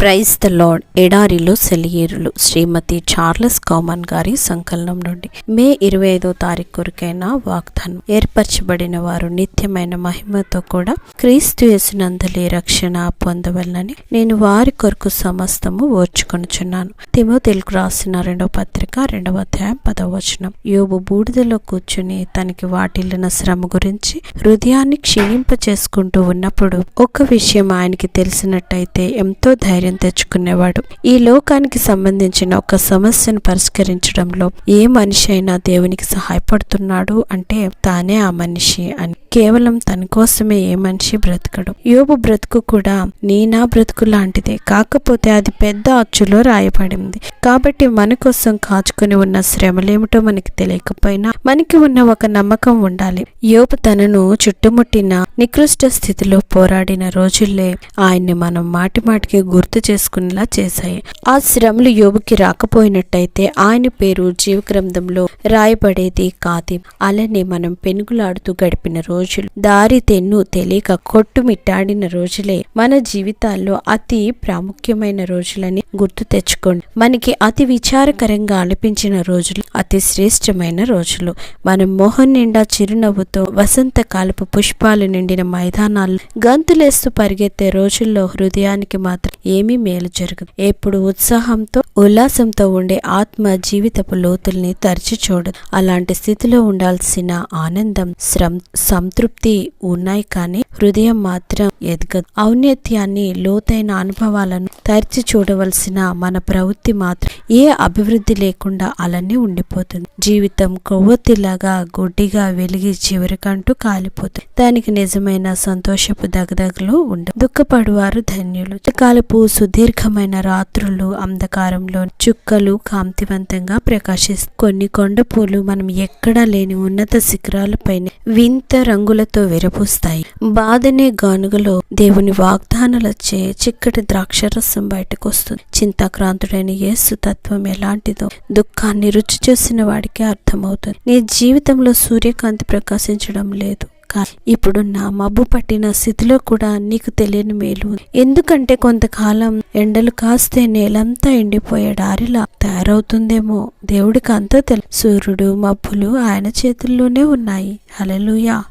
Praise the lord. ఎడారిలో సెలియేరులు. శ్రీమతి Charles common గారి సంకలనం నుండి. మే ఇరవై ఐదో తారీఖు కొరకైన వాగ్దానం. ఏర్పరచబడిన వారు నిత్యమైన మహిమతో కూడా క్రీస్తు యేసునందలి రక్షణ పొందవలనని నేను వారి కొరకు సమస్తము ఓర్చుకొనుచున్నాను. తిమోతెలకు రాసిన రెండవ పత్రిక రెండవ అధ్యాయం పదవ వచనం. యోబు బూడిదలో కూర్చుని తనకి వాటిల్లిన శ్రమ గురించి హృదయాన్ని క్షీణింప చేసుకుంటూ ఉన్నప్పుడు ఒక విషయం ఆయనకి తెలిసినట్టయితే ఎంతో ధైర్యం తెచ్చుకునేవాడు. ఈ లోకానికి సంబంధించిన ఒక సమస్యను పరిష్కరించడంలో ఏ మనిషి అయినా దేవునికి సహాయపడుతున్నాడు అంటే తానే ఆ మనిషి అని. కేవలం తన కోసమే ఏ మనిషి బ్రతకడు. యోబు బ్రతుకు కూడా నీ నా బ్రతుకు లాంటిదే. కాకపోతే అది పెద్ద అచ్చులో రాయబడింది. కాబట్టి మన కోసం కాచుకుని ఉన్న శ్రమలేమిటో మనకి తెలియకపోయినా మనకి ఉన్న ఒక నమ్మకం ఉండాలి. యోబు తనను చుట్టుముట్టిన నికృష్ట స్థితిలో పోరాడిన రోజుల్లే ఆయన్ని మనం మాటి మాటికి గుర్తు చేసుకునేలా చేశాయి. ఆ శ్రమలు యోబుకి రాకపోయినట్టయితే ఆయన పేరు జీవగ్రంథంలో రాయబడేది కాదు. అలానే మనం పెనుగులాడుతూ గడిపిన రోజులు దారి తెన్ను తెలియక కొట్టుమిట్టాడిన రోజులే. మన జీవితాల్లో అతి ప్రాముఖ్యమైన రోజులని గుర్తు తెచ్చుకోండి. మనకి అతి విచారకరంగా అనిపించిన రోజులు అతి శ్రేష్టమైన రోజులు. మనం మొహం నిండా చిరునవ్వుతో వసంతకాలపు పుష్పాలు నిండిన మైదానాలు గంతులేస్తూ పరిగెత్తే రోజుల్లో హృదయానికి మాత్రం ఏమి మేలు జరగదు. ఎప్పుడు ఉత్సాహంతో ఉల్లాసంతో ఉండే ఆత్మ జీవితపు లోతుల్ని తరిచి చూడదు. అలాంటి స్థితిలో ఉండాల్సిన ఆనందం శ్రం సంతృప్తి ఉన్నాయి కానీ హృదయం మాత్రం ఎదగదు. ఔన్నత్యాన్ని లోతైన అనుభవాలను తరిచి చూడవలసిన మన ప్రవృత్తి మాత్రం ఏ అభివృద్ధి లేకుండా అలానే ఉండిపోతుంది. జీవితం కొవ్వొత్తిలాగా గుడ్డిగా వెలిగి చివరికంటూ కాలిపోతుంది. దానికి నిజమైన సంతోషపు దగదగలు ఉండవు. దుఃఖపడువారు ధన్యులు. కాలపు సుదీర్ఘమైన రాత్రులు అంధకారంలో చుక్కలు కాంతివంతంగా ప్రకాశిస్తాయి. కొన్ని కొండ పూలు మనం ఎక్కడా లేని ఉన్నత శిఖరాలపైన వింత రంగులతో విరపూస్తాయి బాధనే గానుగలో దేవుని వాగ్దానాలచ్చే చిక్కటి ద్రాక్షరసం బయటకు వస్తుంది చింతాక్రాంతుడైన యేసు తత్వం ఎలాంటిదో దుఃఖాన్ని రుచి చూసిన వాడికి అర్థమవుతుంది. నీ జీవితంలో సూర్యకాంతి ప్రకాశించడం లేదు. కానీ ఇప్పుడు నా మబ్బు పట్టిన స్థితిలో కూడా నీకు తెలియని మేలు ఎందుకంటే కొంతకాలం ఎండలు కాస్తే నేలంతా ఎండిపోయే దారిలా తయారవుతుందేమో. దేవుడికి అంతా తెలుసు సూర్యుడు మబ్బులు ఆయన చేతుల్లోనే ఉన్నాయి. హలలుయా